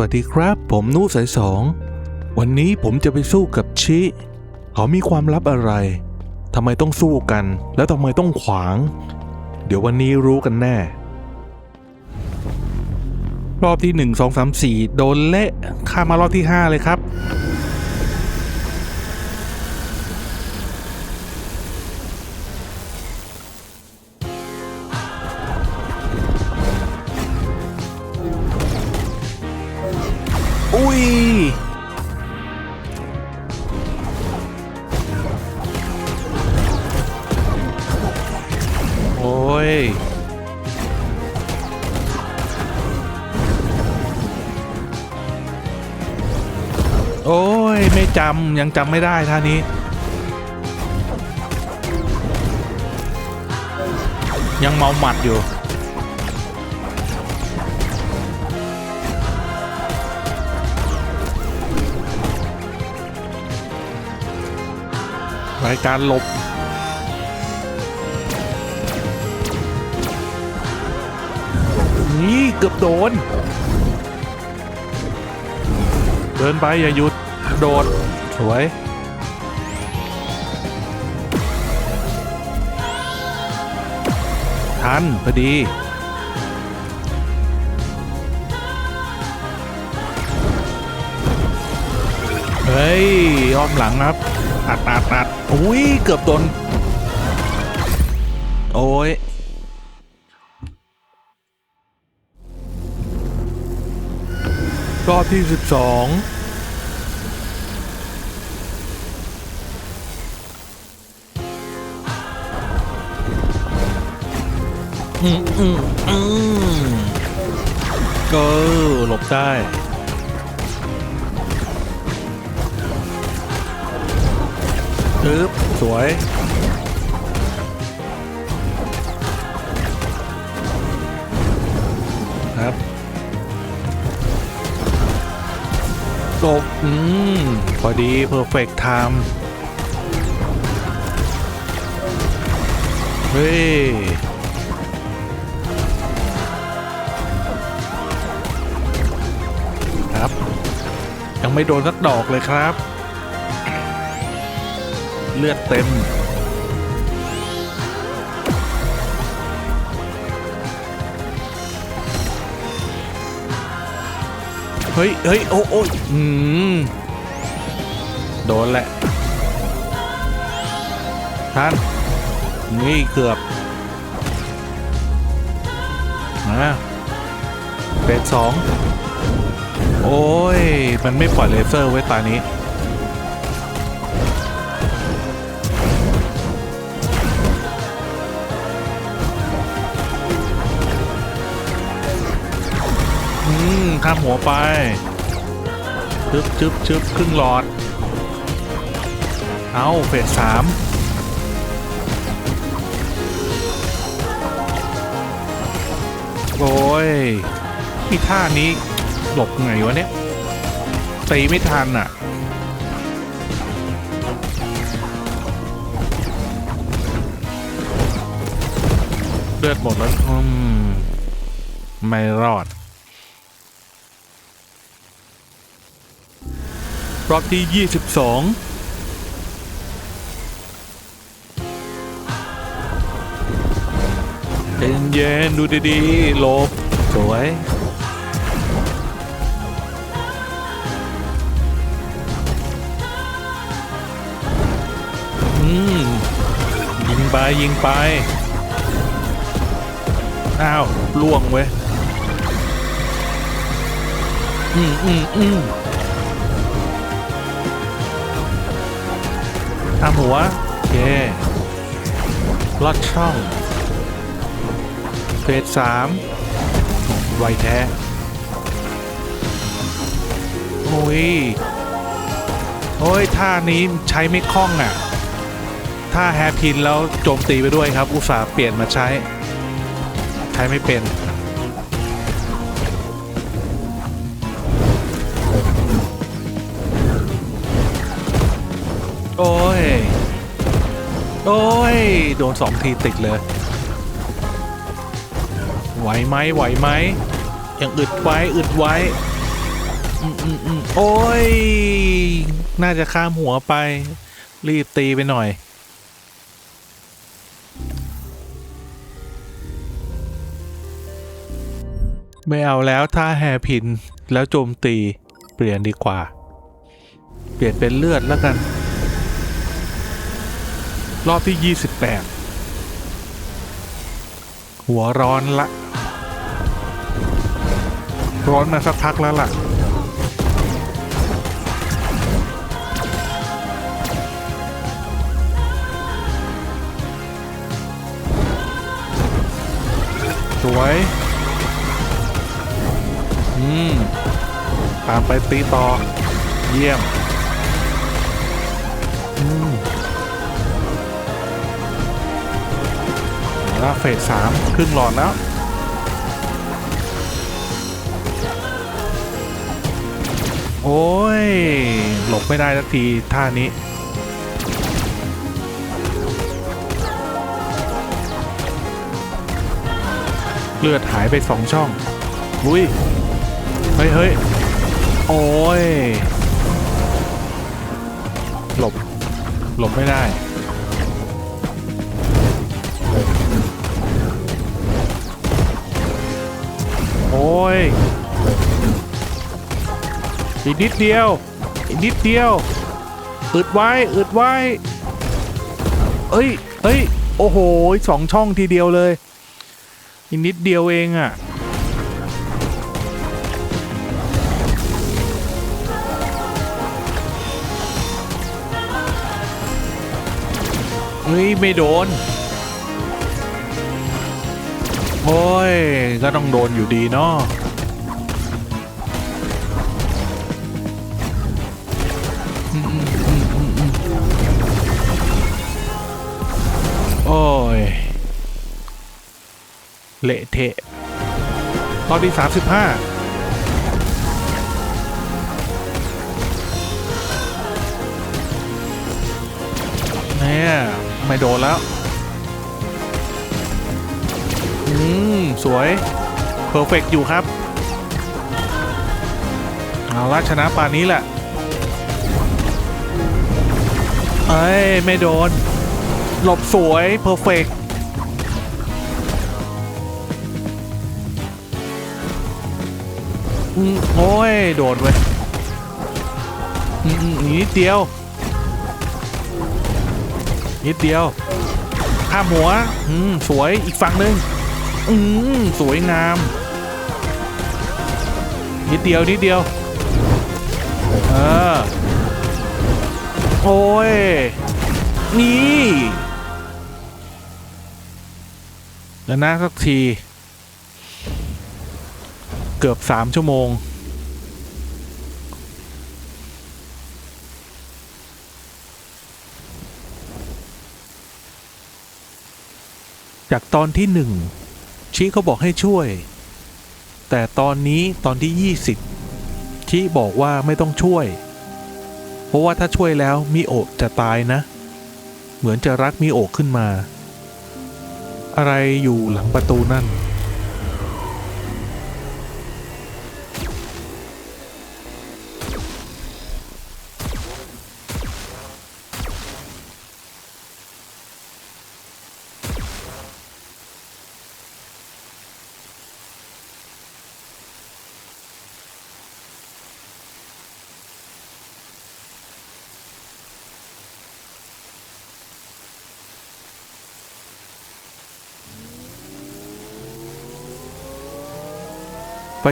วัสดีครับ ผมนูสายสอง วันนี้ผมจะไปสู้กับชิ เขามีความลับอะไรทำไมต้องสู้กัน แล้วทำไมต้องขวาง เดี๋ยววันนี้รู้กันแน่ รอบที่ 1 2 3 4 โดนเละข้ามมารอบที่ 5 เลยครับ ย โอ้ย ไม่จำยังจำไม่ได้ท่านี้ ยังเมาหมัดอยู่รายการหลบ นี่เกือบโดน เดินไปอย่าหยุด โดด สวย ทันพอดี เฮ้ยอ้อมหลังครับ อัดอัดอัดอุ้ย เกือบโดน โอ้ย รอบที่สิบสองอืมอืมอืมก็หลบได้ปึ๊บสวย จบอืมพอดีเพอร์เฟกต์ไทม์เฮ้ยครับ ยังไม่โดนสักดอกเลยครับ เลือดเต็ม เฮ้ยเฮ้ยโอ้โอ้ยอืมโดนแหละท่านนี่เกือบนะเฟสสองโอ้ย มันไม่ปล่อยเลเซอร์ไว้ตานี้ ข้ามหัวไปจึ๊บจึ๊บจึ๊บครึ่งหลอด เอาเฟสสามโอ้ยที่ท่านี้หลบไงวะเนี่ยตีไม่ทันอะ เลือดหมดแล้วอืมไม่รอด รอบที่ 22เย็นเย็นๆดูดีๆหลบ สวย อืม ยิงไป ยิงไป อ้าว ล่วงเว้ย อืมอืมอืม ทำหัว โอเคลอดช่องเฟสสามไวแท้ โอ้ย โอ้ย ท่านี้ใช้ไม่คล่องอะ ถ้าแฮพินแล้วโจมตีไปด้วยครับ อุตส่าห์เปลี่ยนมาใช้ ใช้ไม่เป็นโอ้ โอ้ย โดนสองทีติดเลย ไหวไหมไหวไหมยังอึดไว้อึดไว้อโอ้ย น่าจะข้ามหัวไป รีบตีไปหน่อย ไม่เอาแล้วถ้าแฮพินแล้วโจมตี เปลี่ยนดีกว่า เปลี่ยนเป็นเลือดแล้วกัน รอบที่ 28 หัวร้อนละ ร้อนมาสักพักแล้วล่ะ สวย อืม ตามไปตีต่อ เยี่ยม อืม แล้วเฟสสามครึ่งหลอดแล้ว โอ้ย หลบไม่ได้สักทีท่านี้เลือดหายไปสองช่อง อุ้ย เฮ้ยเฮ้ยโอ้ย หลบ หลบไม่ได้ ยอีกนิดเดียว อีกนิดเดียว อึดไว้ อึดไว้ เอ้ยเอ้ย โอ้โหสองช่องทีเดียวเลย อีกนิดเดียวเองอะ่ะ เฮ้ย ไม่โดน โอ้ย ก็ต้องโดนอยู่ดีเนาะโอ้ย เละเทะรอบที่สามสิบห้าเนี่ยไม่โดนแล้ว ม สวย เพอร์เฟกอยู่ครับ เอาละชนะป่านนี้แหละ เอ้ย ไม่โดน หลบสวย เพอร์เฟกอืมโอ้ย โดนเว้ยนิดเดียว นิดเดียว ข้ามหัว อืม สวย อีกฝั่งหนึ่ง อืมสวยงาม นิดเดียวนิดเดียว เออ โอ้ย นี่แล้วนะสักที เกือบสามชั่วโมง จากตอนที่หนึ่ง ชิเขาบอกให้ช่วย แต่ตอนนี้ตอนที่ 20ชิบอกว่าไม่ต้องช่วย เพราะว่าถ้าช่วยแล้วมิโอะจะตายนะ เหมือนจะรักมิโอะขึ้นมา อะไรอยู่หลังประตูนั่น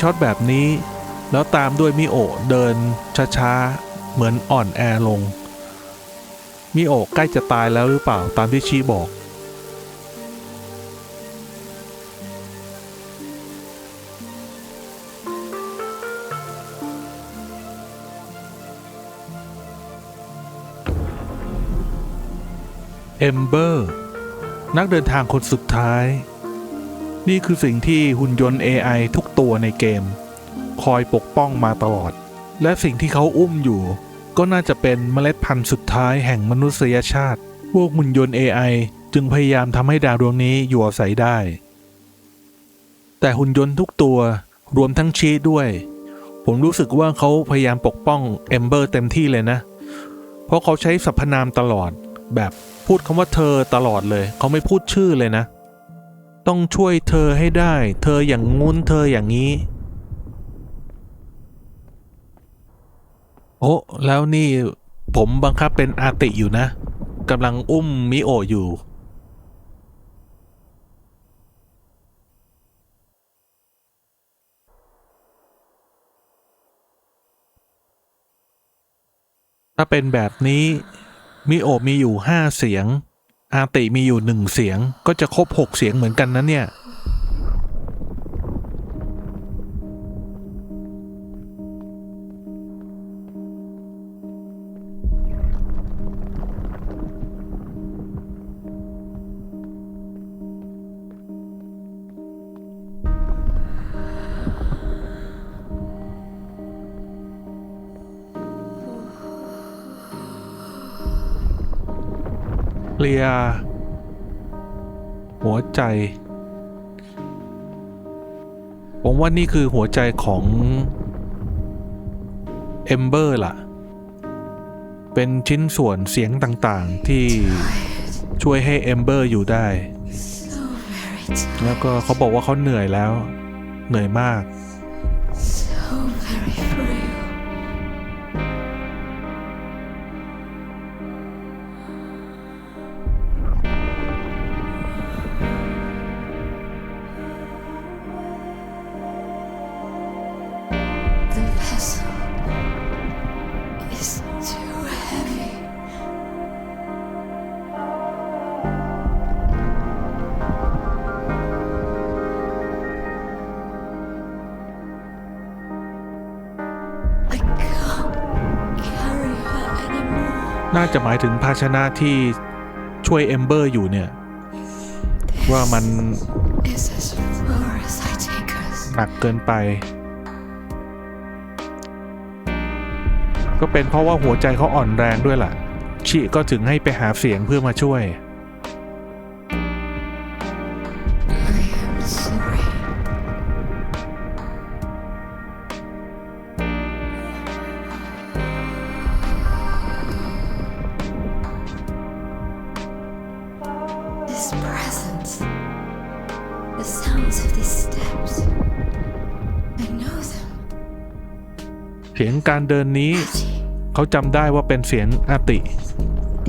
ช็อตแบบนี้ แล้วตามด้วยมิโอเดินช้าๆเหมือนอ่อนแอลง มิโอใกล้จะตายแล้วหรือเปล่าตามที่ชีบอก เอมเบอร์ นักเดินทางคนสุดท้าย นี่คือสิ่งที่หุ่นยนต์ AI ทุกตัวในเกม คอยปกป้องมาตลอด และสิ่งที่เขาอุ้มอยู่ ก็น่าจะเป็นเมล็ดพันธุ์สุดท้ายแห่งมนุษยชาติ พวกหุ่นยนต์ AI จึงพยายามทำให้ดาวดวงนี้อยู่อาศัยได้ แต่หุ่นยนต์ทุกตัวรวมทั้งชีด้วย ผมรู้สึกว่าเขาพยายามปกป้องเอมเบอร์เต็มที่เลยนะ เพราะเขาใช้สรรพนามตลอด แบบพูดคำว่าเธอตลอดเลย เขาไม่พูดชื่อเลยนะ ต้องช่วยเธอให้ได้ เธออย่างงู้นเธออย่างนี้ โอ้แล้วนี่ผมบังคับเป็นอาติอยู่นะกำลังอุ้มมิโออยู่ ถ้าเป็นแบบนี้มิโอมีอยู่ห้าเสียง อาติมีอยู่หนึ่งเสียงก็จะครบหกเสียงเหมือนกันนะเนี่ย ลียหัวใจ ผมว่านี่คือหัวใจของเอมเบอร์ล่ะ เป็นชิ้นส่วนเสียงต่างๆที่ช่วยให้เอมเบอร์อยู่ได้ แล้วก็เขาบอกว่าเขาเหนื่อยแล้ว เหนื่อยมาก น่าจะหมายถึงภาชนะที่ช่วยเอมเบอร์อยู่เนี่ย ว่ามัน Is as far as I take us. หนักเกินไป ก็เป็นเพราะว่าหัวใจเขาอ่อนแรงด้วยล่ะ ชิก็ถึงให้ไปหาเสียงเพื่อมาช่วย เสียงการเดินนี้ Patty, เขาจำได้ว่าเป็นเสียงอาติ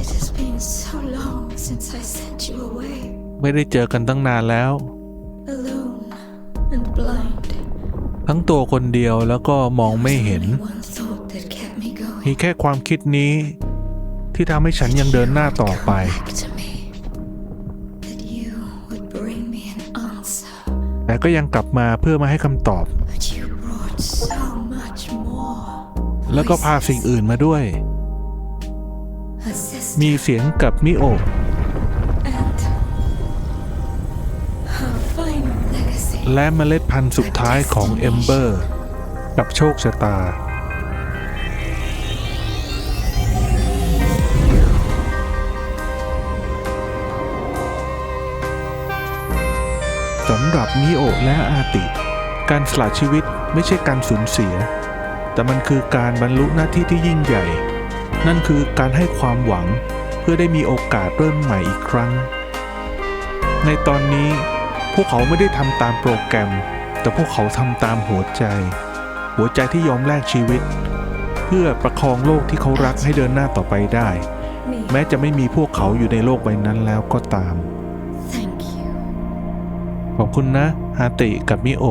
it has been so long since I sent you away, ไม่ได้เจอกันตั้งนานแล้ว alone and blind. ทั้งตัวคนเดียวแล้วก็มองไม่เห็น Only one thought that kept me going. มีแค่ความคิดนี้ ที่ทำให้ฉันยังเดินหน้าต่อไป Back to me. That you would bring me an answer. แต่ก็ยังกลับมาเพื่อมาให้คำตอบ แล้วก็พาสิ่งอื่นมาด้วย มีเสียงกับมิโอะและเมล็ดพันธุ์สุดท้ายของเอมเบอร์ กับโชคชะตา สำหรับมิโอะและอาติ การสละชีวิตไม่ใช่การสูญเสีย แต่มันคือการบรรลุหน้าที่ที่ยิ่งใหญ่ นั่นคือการให้ความหวังเพื่อได้มีโอกาสเริ่มใหม่อีกครั้ง ในตอนนี้พวกเขาไม่ได้ทำตามโปรแกรม แต่พวกเขาทำตามหัวใจ หัวใจที่ยอมแลกชีวิต เพื่อประคองโลกที่เขารักให้เดินหน้าต่อไปได้ Me. แม้จะไม่มีพวกเขาอยู่ในโลกใบนั้นแล้วก็ตาม Thank you. ขอบคุณนะฮาติกับมิโอ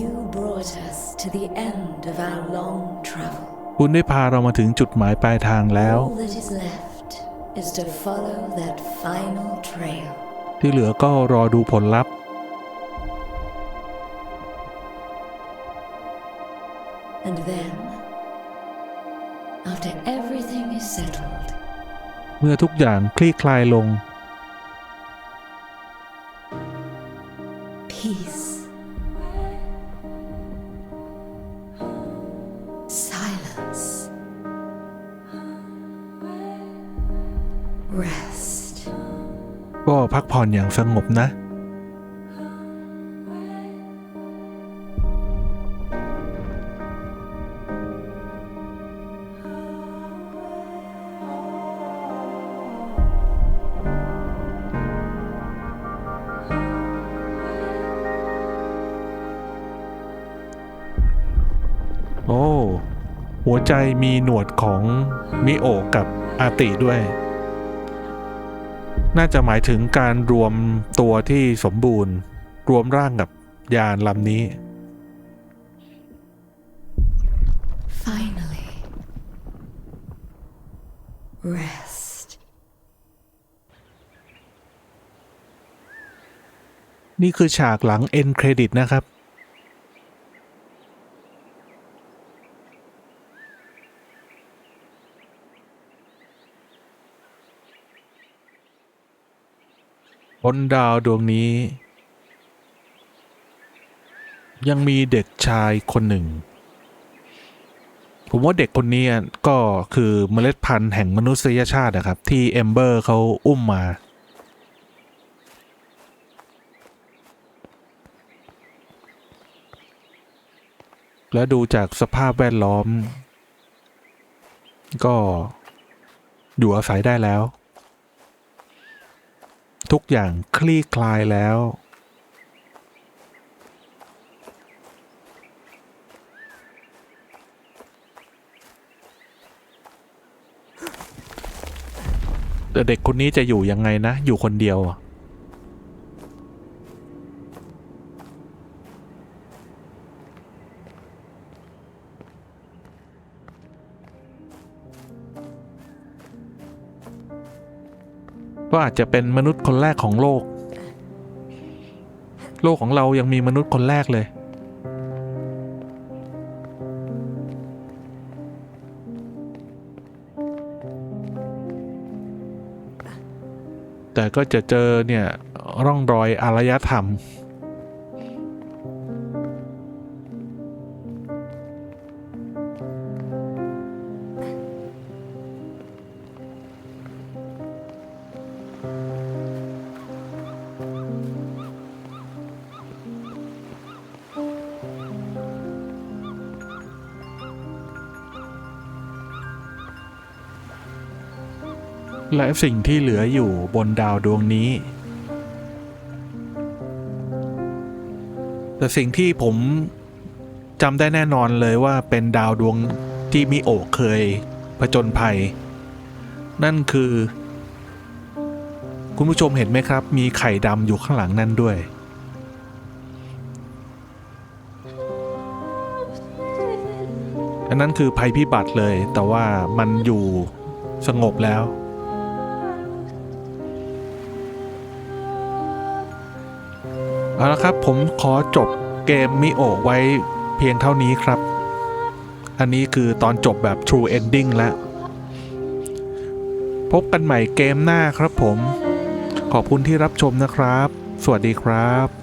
You brought us to the end of our long travel. คุณได้พาเรามาถึงจุดหมายปลายทางแล้ว All that is left is to follow that final trail. ที่เหลือก็รอดูผลลัพธ์ And then, after everything is settled, เมื่อทุกอย่างคลี่คลายลง ก็พักผ่อนอย่างสงบนะ โอ้ หัวใจมีหนวดของมิโอกับอาติด้วย น่าจะหมายถึงการรวมตัวที่สมบูรณ์ รวมร่างกับยานลำนี้ Finally. Rest. นี่คือฉากหลังเอ็นเครดิตนะครับ บนดาวดวงนี้ ยังมีเด็กชายคนหนึ่ง ผมว่าเด็กคนนี้ก็คือเมล็ดพันธุ์แห่งมนุษยชาตินะครับ ที่เอมเบอร์เขาอุ้มมา แล้วดูจากสภาพแวดล้อม ก็อยู่อาศัยได้แล้ว ทุกอย่างคลี่คลายแล้วแต่เด็กคนนี้จะอยู่ยังไงนะ อยู่คนเดียวอะ อาจจะเป็นมนุษย์คนแรกของโลก โลกของเรายังมีมนุษย์คนแรกเลย แต่ก็จะเจอเนี่ยร่องรอยอารยธรรม และสิ่งที่เหลืออยู่บนดาวดวงนี้ แต่สิ่งที่ผมจำได้แน่นอนเลยว่าเป็นดาวดวงที่มิโอะเคยผจญภัย นั่นคือ คุณผู้ชมเห็นไหมครับ มีไข่ดำอยู่ข้างหลังนั่นด้วย อันนั้นคือภัยพิบัติเลย แต่ว่ามันอยู่สงบแล้ว เอาละครับผมขอจบเกมมิโอไว้เพียงเท่านี้ครับ อันนี้คือตอนจบแบบ True Ending แล้ว พบกันใหม่เกมหน้าครับผม ขอบคุณที่รับชมนะครับ สวัสดีครับ